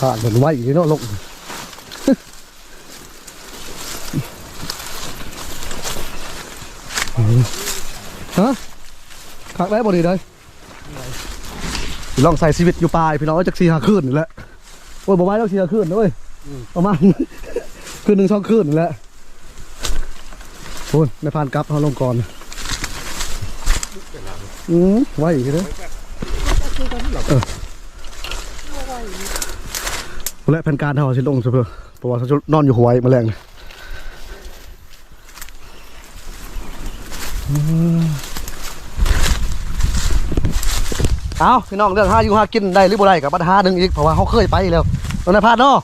ขาดเหมือนไหวอยู่เนาะลงฮะคักได้บ่ดีเลยลองใส่ชีวิตอยู่ปลายพี่น้องจากสี่ห้าคืนนี่แหละโอ้ยบ่ไหว้แล้วสี่ห้าคืนนะเว้ยประมาณคืนหนึ่งสองคืนนี่แหละโอ้ยในพานกลับเขาลงก่อนอืมไหวอีกเลยเออ และแผนการเขาสิลงเสเพื่อเพราะว่าเขาจะนอนอยู่หัวไอ้แมลงน่ะเอาพี่น้องเรื่องห้าอยู่ห้ากินได้หรือบ่ได้กับปัญหาหนึ่งอีกเพราะว่าเขาเคยไปแล้วตอนนายพลาดเนาะ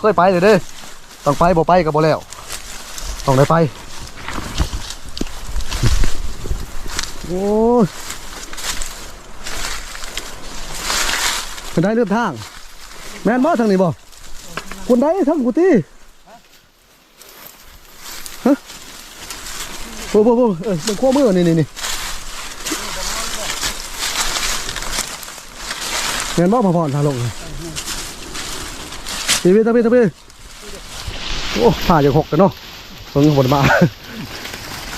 เคยไปเลยเด้อต้องไปบ่ไปกับบ่แล้วต้องได้ไปโอ้ยเป็นได้เรื่องทาง แม่นบ่ทางนี้บ่คนได้ทางกูตีฮะโอ้โว้โหเออเป็นขั้วมือนี่นี่นี่เงินบ่พอพอนทาลงเลยทีวีทีวีทีวีโอ้ผ่าจากหกกันเนาะเพิ่งบนมา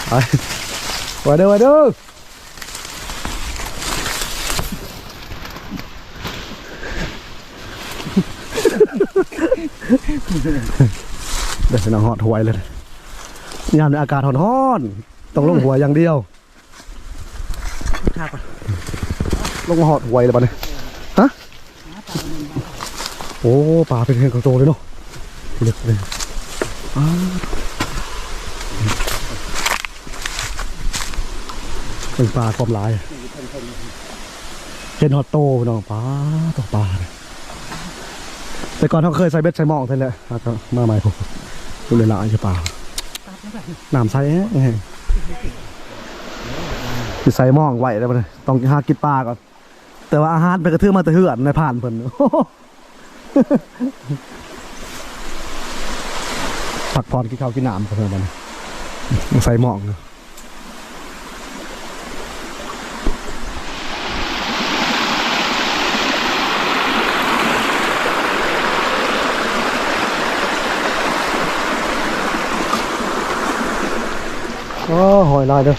ไปไว้เด้อไว้เด้อ เดี๋ยวเป็นหอดหวยเลยยามในอากาศร้อนๆต้องลงหัวอย่างเดียวครับลงมาหอดหวยเลยบ้านี้ฮะโอ้ปลาเป็นเห็นกับโตเลยเนาะเล็กเลยอ้าวเป็นปลาความหลายเห็นหอดโตพี่น้องปลาตกปลาเนี่ย แต่ก่อนเขาเคยใส่เบ็ดใส่หมองใช่แหละแล้วก็มาใหม่ผมดูเลยละไอ้ปลาน้ำใสแฮะใส่หมองไหวได้ปะเนี่ยต้องหากินปลาก่อน แต่ว่าอาหารไปกระเทือมาแตะเหือนในผ่านเพิ่นผักพรกินข้าวกินน้ำเพิ่นมันใส่หมอ งเนอะโอ้หอยลายเด้อ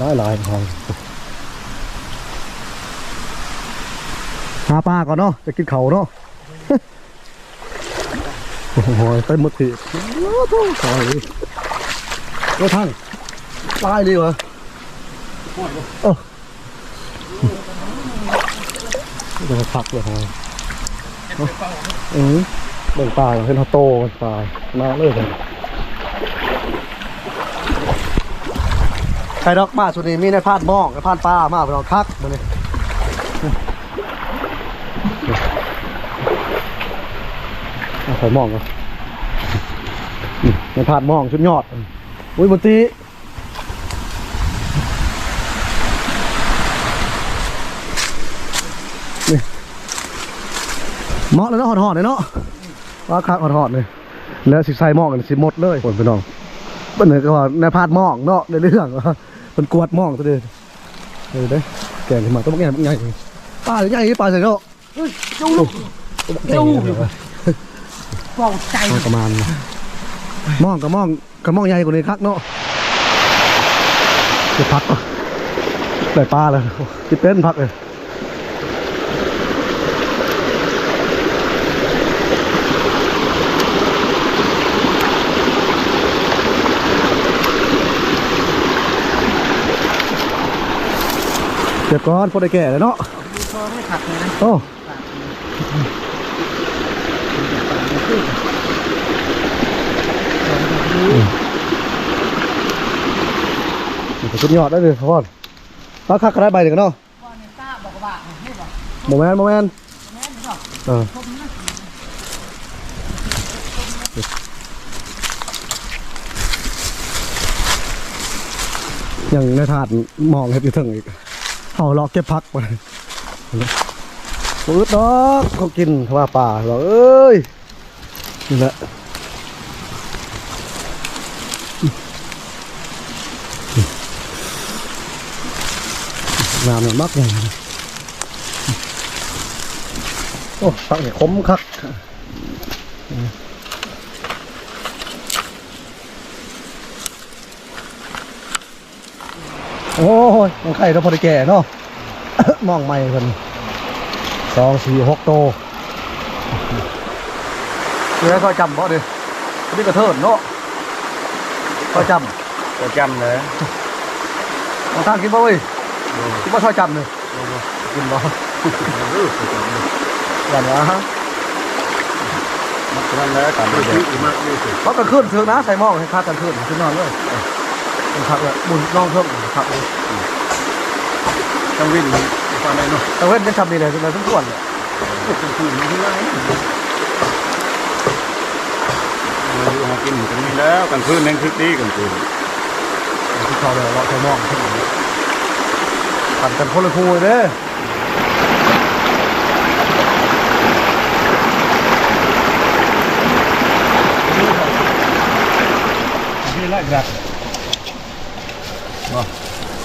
ลายลายหอยหาปลาก่อนเนาะจะกินเขาเนาะ โอ้โหเต็มหมดทีโอ้โหถอยรถทั้งตายดีวะเออเดี๋ยวพักเลยฮะอือเบิ่งปลาเห็นเขาโตมันปลามาเลยกัน ใครดอกมาสุดนี้มีในพาดหมองในพาดปลามาเราคักมาเลยเอาใส่หมองก่อนนี่ในผาดหมองชุดยอด อุ้ยบนตีนี่เหมาะเลยเนาะหอดๆเลยเนาะว่าคักหอดๆเลย แล้วสิใส่หมองกันสิหมดเลยคนพี่น้องเป็นเหมือนกับว่าในผาดหมองเนาะในเรื่องว่า เป็นกวดหมองตัวเดียวเออเด้อแกงขึ้นมาต้องแกงใหญ่ปลาใหญ่ปลาใส่เนาะจูลูกจูฟองใจประมาณนั้นมองกับมองกับมองใหญ่กว่านี้คักเนาะจะพักอะได้ปลาเลยกินเป็นพักเลย เดี๋ยวก่อนพอได้แก่เลยเนาะดูคอไม่ขัดเลยนะโอ้สุดยอดได้เลยพ่อนเอาคักกระไรใบหนึ่งเนาะฟองเนต้าบอกว่าให้บอกโมแมนโมแมนแม่นบอกเออผมนะยังในถาดมองเห็ดอยู่ถึงอีก เอาเลาะเก็บพักไปปืดดอกเขากินเขาว่าป่าเราเอ้ยนี่แหละน้ำมันมักใหญ่นะโอ้ฟังนี่ยคมคัก โอ้ยยังไข่เราพอได้แก่เนาะ มองไม่กันสองสี่หกโตเนื้อก็จำเพราะดินี่กระเทินเนาะก็จก็จำเลยำของทางกินบ่เว้ยกินบ่ซอยจำเลยกินบ่อย่างละนั่นแหละตามที่เด็กมากนี่สิเพราะกันขึ้นเถือกนะใส่หม้อให้คากันขึ้นขึ้นนอนเลย เป็นขับเลยบุญน้องเพิ่มขับเลยต้องวิ่งตอนไหนเนาะแต่ว้นยังทำดีเลยเลยทุกส่วนเลยเป็นคืนที่ไรเรามากินกันนี่แล้วกันคืนนั่งคึกดีกันคืนที่เขาเลยเราใส่หม้อขึ้นขันกันคนละคู่เลยเด้อนี่ไรแบบโดยนี่สว่างกับบ่อยดิบเลยบ่โดยตุ้มนั่นละแบบ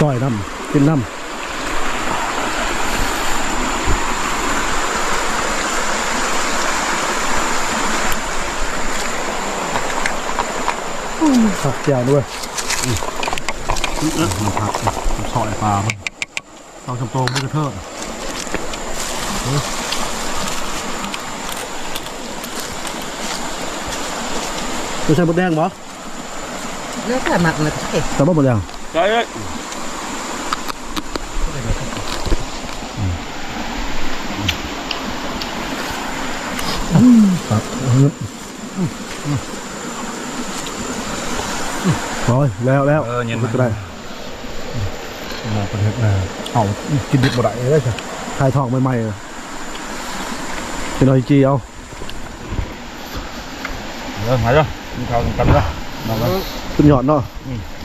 ซอยน้ำกินน้ำผักเจียวด้วยผักซอยปลาเอาจำโปงมือกระเทิดตัวใส่บดแดงบ่เรื่องแต่หมักนะเอ๊ะใส่บ่บดแดงใช่ เลยครับโอ้ยแล้วแล้วเออเย็นก็ได้มองประเทศนาเอากินดิบบ่ได้เลยใช่คลายทองใหม่ๆเลยเป็นออยจีเอาเออหายแล้วมีข้าวกันแล้วนอนแล้วขึ้นยอดเนาะ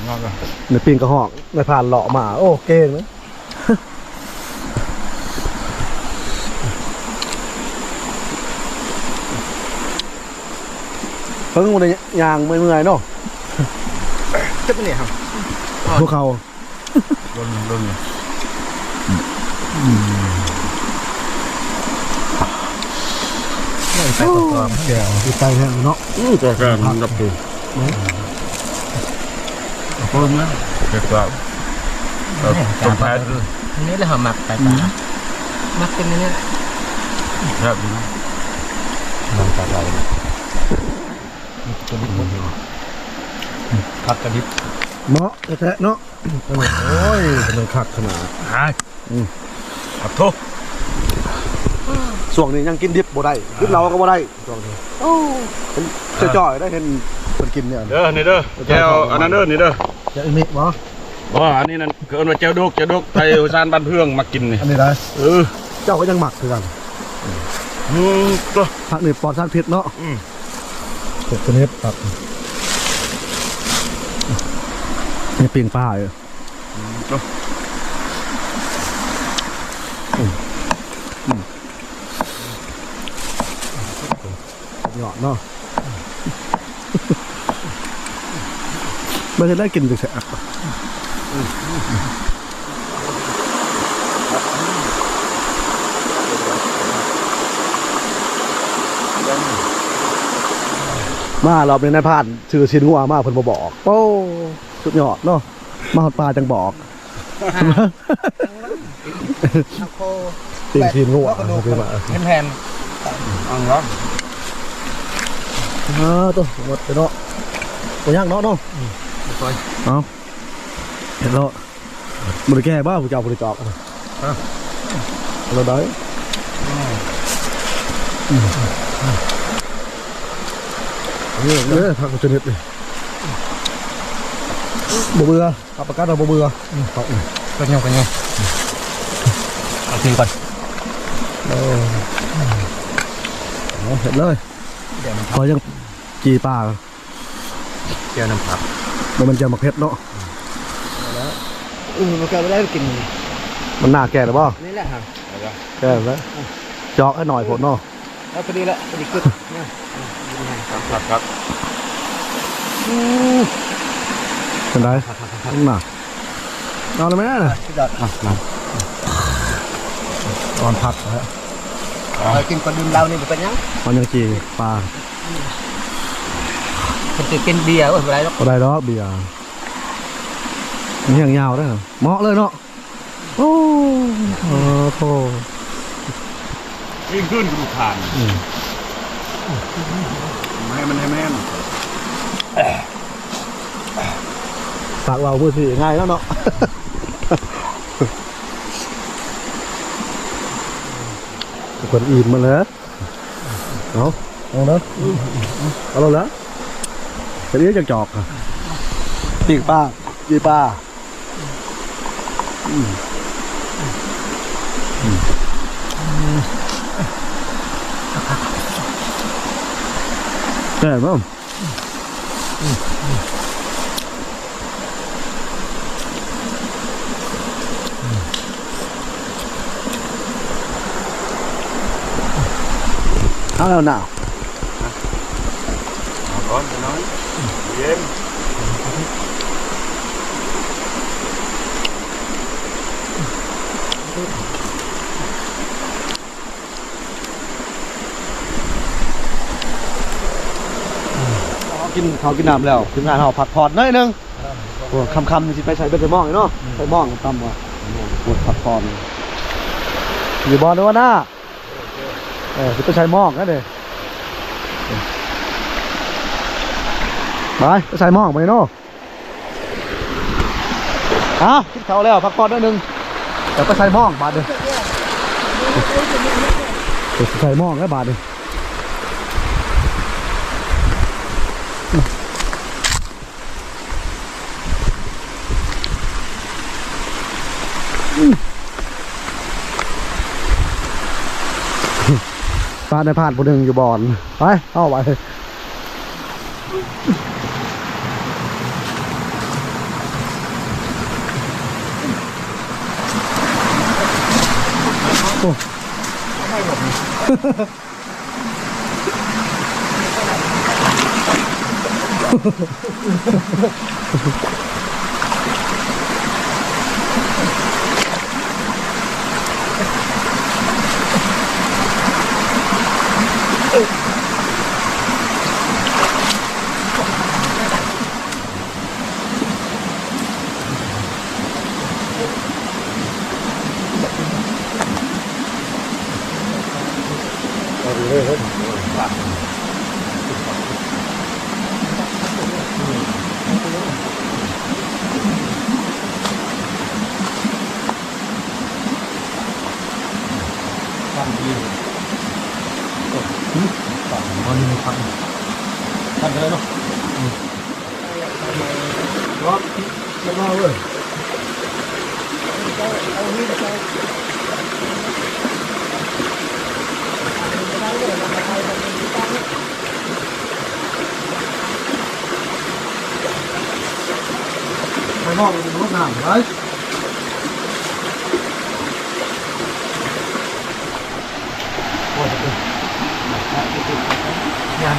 นอนแล้วในปีนกระหอกในผ่านเลาะมา โอ้เก่งนะ พิ่งมันยางไม่เมื่อยเนาะจะเป็นเนี่ยครับพวกเขารุ่นรุ่นไปประกอบแก้วที่ใจแห้งเนาะอู้ก็แค่รับดูเพิ่มนะเก็บแบบจมแพ้อันนี้เลยหอมหมักไปปลาหมักเป็นอันนี้แซ่บดีนะน้ำตาไหล กระดิบผักกระดิบเนาะแท้ๆเนาะโอ้ยทำไมคักขนาดหายขับทุกช่วงนี้ยังกินดิบบ่ได้กินเราก็บ่ได้ช่วงนี้โอ้เป็นจ่อยได้เห็นคนกินเนี่ยเด้อนี่เด้อแก้วอันนั้นเด้อนี่เด้อจะอิมิกบ่บ่อันนี้นั่นเกินว่าเจ้าดกเจ้าดกไทยซานบ้านเพื่องมากินนี่อันนี้ได้เออเจ้าก็ยังหมักคือกันอืมตัวผักนี่ปลอดสารพิษเนาะ กดตัวนี้ปรับนี่เปลี่ยนป้าเลยหยอดเนาะไม่ได้กินดึกแสบ มาเราเป็นนายพรานชื่อชินหัวมาเพิ่นบ่บอก โอ้สุดยอดเนาะมาหอดปลาจังบอกเอาโคจริงชินหัวคือมาเป็นแผ่นอังรักเออตัวหมดไปเนาะตัวย่างเนาะเนาะเอาเห็นแล้วบริแก้บ้าผู้เจ้าบริจอกเราได้ เนี่ยเนี่ยทางชนิดเลยบ่เบื่อขับประกันเราบ่เบื่อก็ยังก็ยังเอาคืนก่อนเออเอาเสร็จเลยเดี๋ยวมันขอยังจีปลาเจียวน้ำผักแล้วมันจะมาเผ็ดเนาะอือมันก็ไม่ได้กิน มันหน้าแก่หรือเปล่านี่แหละครับแก่แล้วจอกให้หน่อยผลเนาะแล้วพอดีละพอดีกึดเนี่ย ครับครับครับเป็นไรนี่มาเอาเลยไหมน่ะพี่ดอดอะมาตอนพักนะฮะเอากินก่อนดื่มเหล้านี่มันเป็นยังมันยังจีปลาคนจะกินเบียร์ก็ไม่เป็นไรหรอกก็ได้ดอกเบียร์นี่ยังยาวได้เหรอเหมาะเลยเนาะโอ้โหโธ่วิ่งขึ้นดูผ่านอืมไม่ ให้มันให้แม่นปากเราพูดสิง่ายแล้วเนาะคนอิ่มมาเลยเอาเอาเนาะเอาเราแล้วจะเรียกจากจอกอะปีป้าจีป้าอืม อืมแต่บ้างเอาแล้วหนาวเอาร้อนไปน้อยเย็นเขากินเขากินน้ำแล้วทีมงานเขาผัดผ่อนหน่อยหนึงโอ้คำคำๆนี่สิไปใส่เป็นใส่หม้องเลยเนาะใส่หม้องตำว่ะปวดผัดผ่อนอยู่บอลด้วยวะหน้าเออสิไปใส่หม้องนั่นเองไปไปใส่หม้องไปเนาะอะกินเขาวแล้วพักผ่อนหน่อยหนึงเดี๋ยวไปใส่หม้องบาทเดียวเดี๋ยวสิใส่หม้องแล้วบาทเดียวาดในพาดผู้หนึ่งอยู่บอนไปเข้าไปโอ้ำกันเลยเนาะรอบจะรอเลย ไปมองดูรถน้ำไร ยัน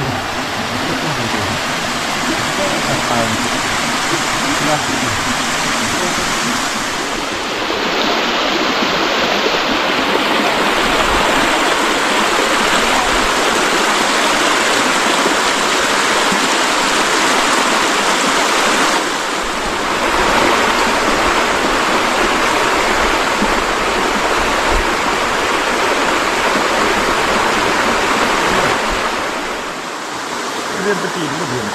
เรียนปฏิบัติเรียน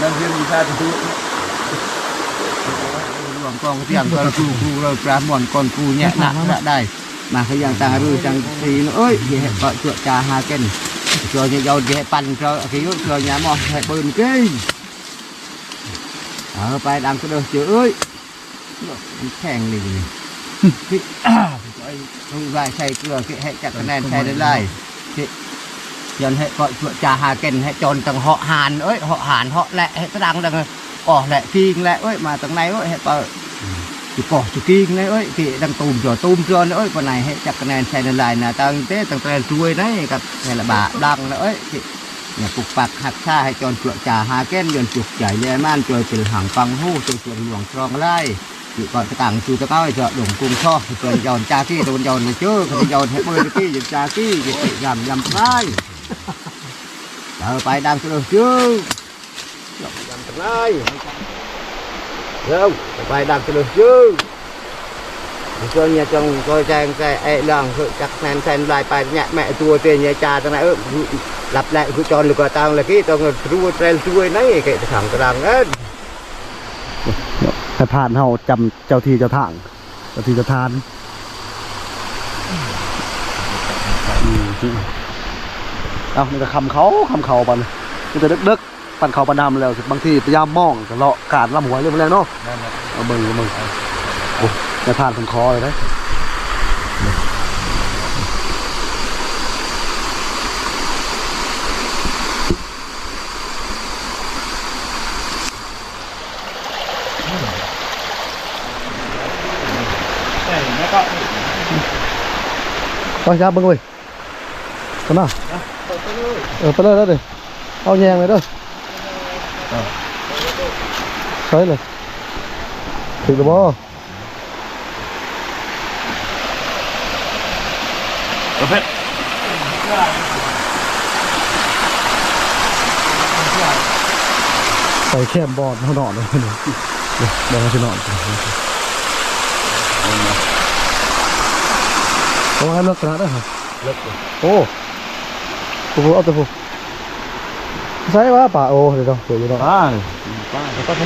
นั่นเรียนวิชาที่รวมกองเตียงตอนครูครูเราปราหมอนกอนครูเนี่ยนักละได้มาขยังตารือจังสีเอ้ยเดี๋ยวก็เจือจาหาเก่นเจือเนี่ยยาเดี๋ยวปั่นเจือขี้ยุ่งเจือเนี่ยมองให้ปืนเก่งเออไปดังก็เด้อเจือเอ้ยแข็งนี่ cái không vai xay cửa cái hệ chặt cái này xay đến lại cái dân hệ gọi chuột trà hà ยันให้ก็จุจ่าหาเก่นให้จนตั้งเหาะหานเอ้ยเหาะหานเหาะแหละให้ตั้งตั้งอ๋อแหละกิงแหละเอ้ยมาตั้งไหนเอ้ยให้เปิดจุกอจุกิงเลยเอ้ยที่ตั้งตูมจ่อตูมจ่อเอ้ยปนไหนให้จักคะแนนใช้ในลายนะตั้งเต้ตั้งแต่รวยนะกับแม่ละบาดังเลยเอ้ยเนี่ยปุกปักหักชาให้จนจุจ่าหาเก่นยนจุกใหญ่แย่มันจ่อยเป็นหางฟังหู้จ่อยเป็นหลวงครองไล่อยู่ก่อนต่างสู่ตะก้อยจาะหลงกรุงช่อเป็นยอนจ้าที่โดนยอนเลยเจอคนยอนให้เบอร์ที่ยอนจ้าที่ยำยำไล่ เออไปดังเสือชื่อยำได้เร็วไปดังเสือชื่อ cho nhà chồng coi trang cái ai lần chắc nên xem lại bài nhẹ mẹ tua tiền nhà cha tao này lặp lại cứ cho được tao là cái tao rua trail chui nấy cái thằng cái đằng ấy ให้ผ่านเฮาจำเจ้าที่เจ้าทางเจ้าที่เจ้าทานอืม เอานี่ก็คำเขาคำเขาปันมันจะดึกๆปันเขาปันดำแล้วบางทีพยายามมองก็เลาะกาดลำหัวเรื่องแรงเนาะเอาเบิ่งเอาเบิ่งโอ้ในผ่านถึงคอเลยนะไปจ้าเบิ่งเลยกันนะ เออไปเลยแล้วดิเอาแยงเลยเด้อใช่เลยถึงกับบ่ประเภทใส่แคมบอดเขานอนเลยเดี๋ยวบอดเขาจะนอนเอาให้เลิกกระดาษได้เหรอเลิกโอ้ โอ้โหเอาแต่ผมใช่ว่าป่าโอ้เดี๋ยวเดี๋ยวเดี๋ยวป้าก็ท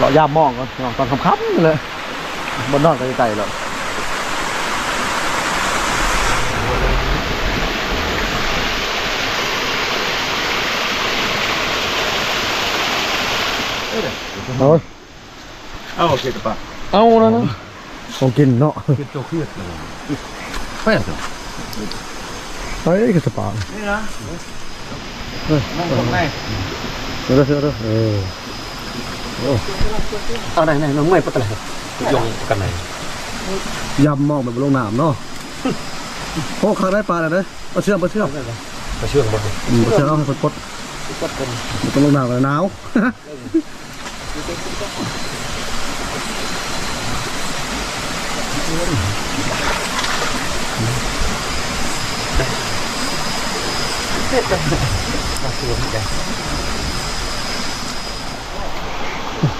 เราย่ามมองก่อนตอนค่ำๆนี่เลยบนนอนไกลๆแล้วเอาเอาโอเคตะปะเอาแล้วนะของกินเนาะคือโจเครียดเลยไปอะเฮ้ยกระสปานี่นะเฮ้ยนั่งตรงไหนเดี๋ยวเดี๋ยวเดี๋ยวเออ เอาไหนไหนน้องไม่ปะตะเลยยงกันไหนยำมองแบบลงน้ำเนาะโอ้ข้างได้ปลาแล้วเด้อเอาเชื่อมเอาเชื่อมมาเชื่องบ่อืมเอาเชื่อมเอาให้กดกดมันต้องลงน้ำเลยหนาวก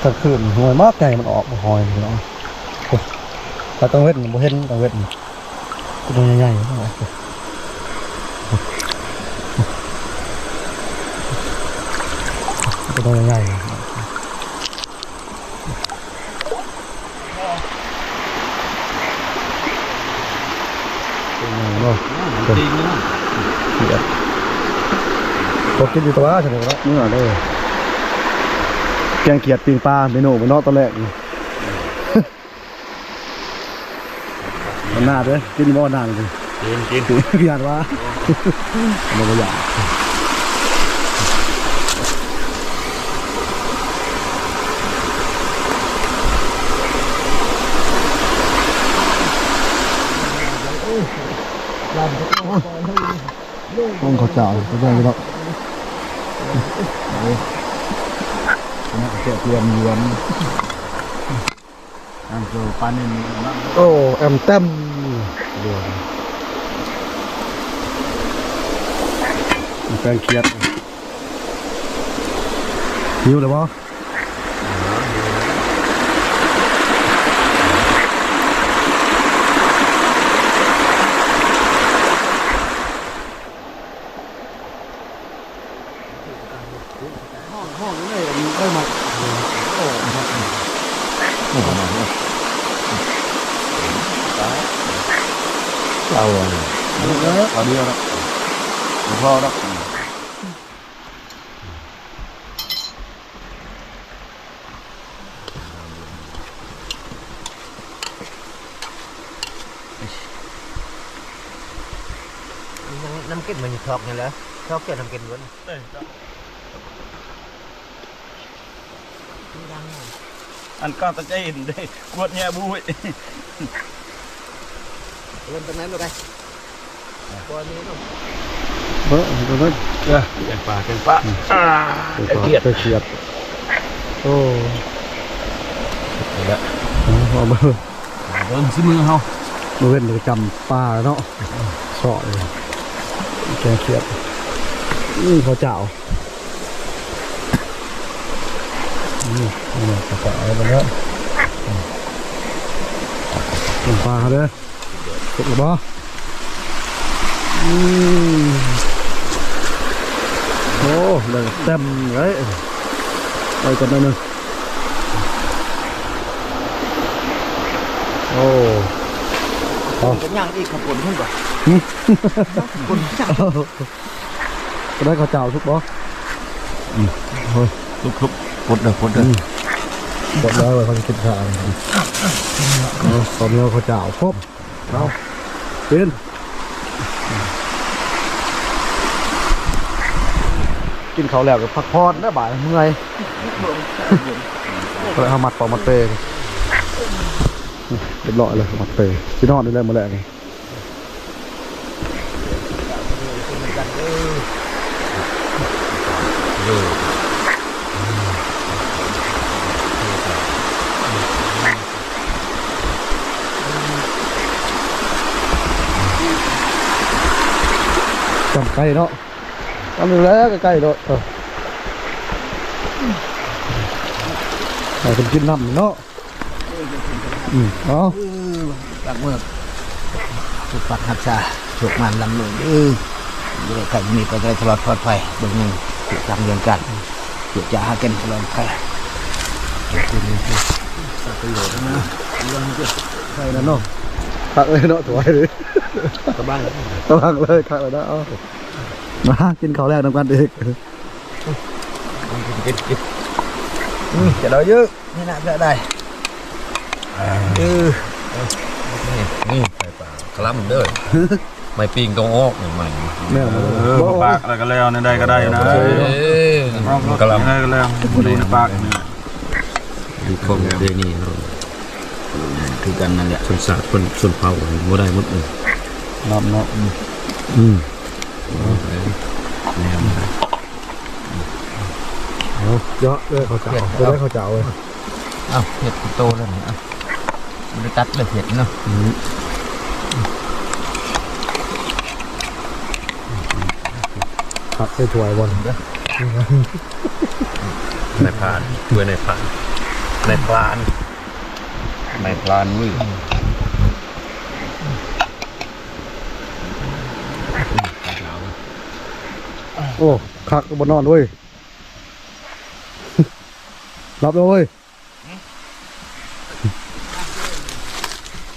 ลางคืนหอยมากไก่มันออกหอยมันออกโอ้ยแต่ต้องเวทบ่เห็นต้องเวทตัวใหญ่ๆมันออกตัวใหญ่ๆเนาะดีนะเดี๋ยวกินอยู่ตัวใช่ไหมครับเมื่อเด้อ แกงเขียดปิงปลาเมนูมันเนอกตอนแรกนี่มันน่าเด้อกินบ่นานเลยกินกินพี่อ่านว่ามันก็อยากต้องเขาเจ้าเขาได้ก็นะเจ้าเตรีย มยวนอันโจปานินนะโอ้แอมเต็ม เดือด แฟนเครียดหิวเลยวะ ห้องห้องนี่เลยได้มาโอ้ เอาเลยเอาเดียวแล้วพอแล้ว น้ำกินมันช อบไงเหรอชอบเกี่ยวน้ำกินล้วนอันก็ตะใจเห็นได้กวดแง่บุ้ยเล่นตรงนั้นเลยตัวนี้ต้องเออตรงนั้นแกงปลาแกงปลาอ่าเกียดเกียดโอ้แล้วเอามาเบิ่งซิมือเฮามาเว้นเลยจำปลาเนาะเสาะเลยแกงเขียดนี่เขาเจ้า นี่นี่เขาเจ้าเอาไปแล้วลงปลาเด้อสุกหรือเปล่าอืมโอ้เลยเต็มเลยไปกันได้หนึ่งโอ้เป็นย่างอีกขบวนขึ้นก่อนก็ได้ข้าวเจ้าทุกบ่ทุกทุกป ดเด้อปดเด้อหมดแล้วเลยเขาจะกินข้าวเอาตอนนี้เข้าวเจ้าครบเอาเป็นกินเขาวแล้วก็พักผ่อนนะบ่ายเมื่อยเลยเอามัดปอมัดเปย์เรียบร้อยเลยมัดเปย์ที่นอนนี่แหละมาแล้วนี่ จำไก่เนาะจำอยู่แล้วใกล้ๆเนาะเออให้คนกินน้ำเนาะอืมเอาตักเมื่อสุดปัดหักชาสุกมันลำหนุนเอออยู่ในไข่มีไปได้ตลอดปลอดภัยเบื้องหนึ่งจุดจำเรียนกันจุดจะหากันตลอดภัยใช่นั่นเนาะคักเลยเนาะถวายเลย กระบ้างระวังเลยคักเลยนะเอามากินข้าวแรกนำกันเด็กจะเราเยอะนี่น่าจะได้เออนี่ไข่ปลาคลัมเด้อไม่ปิงตรงออกใหม่แม่มาเออปากอะไรก็แล้วในได้ก็ได้นะๆเอ้ยพร้อมกลัมได้ก็แล้วดูในปากนี่ดูคงเดยวนี่คือกันนั่นแหละส่วนสาดคนส่วนเผาบ่ได้หมดเลย น้ำเนาะอืมเอาเยอะเลยข้าวเจ้าจะได้ข้าวเจ้าเลยเอ้าเห็ดโตแล้วนี่เอ้ามันตัดเลยเห็ดเนาะผักไปถวายบอลในพรานด้วยในพรานในพรานในพรานมือ โอ้คักบนนอนด้วยรับเลยเว้ย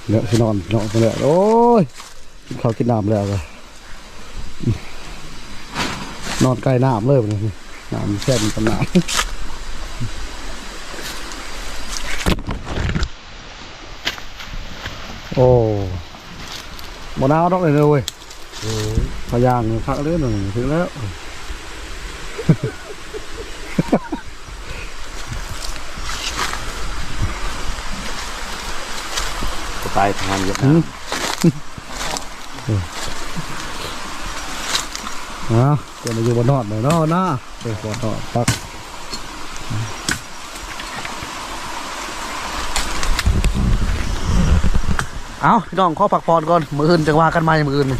เนี่ยสินอนนอนไปแล้วโอ้ยกินข้ากินน้ำแล้วก็นอนใกล้น้ำเลยนนี้น้ำแช่เป็นตำนานโอ้บนาวดอกเลยเลยเว้ยพยางคักเลยหนึ่งถึงแล้ว สไตล์ทานเยอะอืมอะเดี๋ยวมาอยู่บนนอดหน่อยเนาะนะเดี๋ยวบนนอดปักเอาพี่น้องขอพักผ่อนก่อน มืออื่นจะว่ากันใหม่มืออื่นนี่